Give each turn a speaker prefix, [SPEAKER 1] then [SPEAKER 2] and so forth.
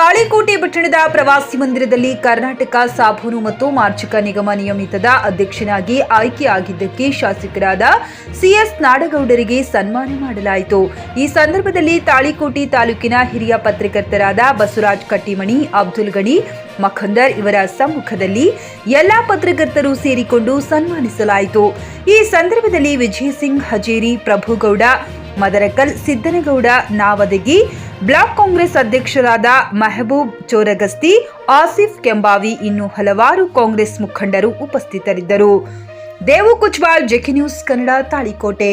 [SPEAKER 1] ತಾಳಿಕೋಟೆ ಪಟ್ಟಣದ ಪ್ರವಾಸಿ ಮಂದಿರದಲ್ಲಿ ಕರ್ನಾಟಕ ಸಾಬೂನು ಮತ್ತು ಮಾರ್ಜಿಕ ನಿಗಮ ನಿಯಮಿತದ ಅಧ್ಯಕ್ಷನಾಗಿ ಆಯ್ಕೆಯಾಗಿದ್ದಕ್ಕೆ ಶಾಸಕರಾದ ಸಿಎಸ್ ನಾಡಗೌಡರಿಗೆ ಸನ್ಮಾನ ಮಾಡಲಾಯಿತು. ಈ ಸಂದರ್ಭದಲ್ಲಿ ತಾಳಿಕೋಟೆ ತಾಲೂಕಿನ ಹಿರಿಯ ಪತ್ರಕರ್ತರಾದ ಬಸವರಾಜ್ ಕಟ್ಟಿಮಣಿ, ಅಬ್ದುಲ್ ಗಣಿ, ಮಖಂದರ್ ಇವರ ಸಮ್ಮುಖದಲ್ಲಿ ಎಲ್ಲಾ ಪತ್ರಕರ್ತರು ಸೇರಿಕೊಂಡು ಸನ್ಮಾನಿಸಲಾಯಿತು. ಈ ಸಂದರ್ಭದಲ್ಲಿ ವಿಜಯ್ ಸಿಂಗ್ ಹಜೇರಿ, ಪ್ರಭುಗೌಡ, ಮದರಕಲ್, ಸಿದ್ದನಗೌಡ, ನಾವದಗಿ ಬ್ಲಾಕ್ ಕಾಂಗ್ರೆಸ್ ಅಧ್ಯಕ್ಷರಾದ ಮೆಹಬೂಬ್ ಚೋರಗಸ್ತಿ ಆಸಿಫ್ ಕೆಂಬಾವಿ ಇನ್ನು ಹಲವಾರು ಕಾಂಗ್ರೆಸ್ ಮುಖಂಡರು ಉಪಸ್ಥಿತರಿದ್ದರು. Devu Kuchwal JK news Kannada, Talikote.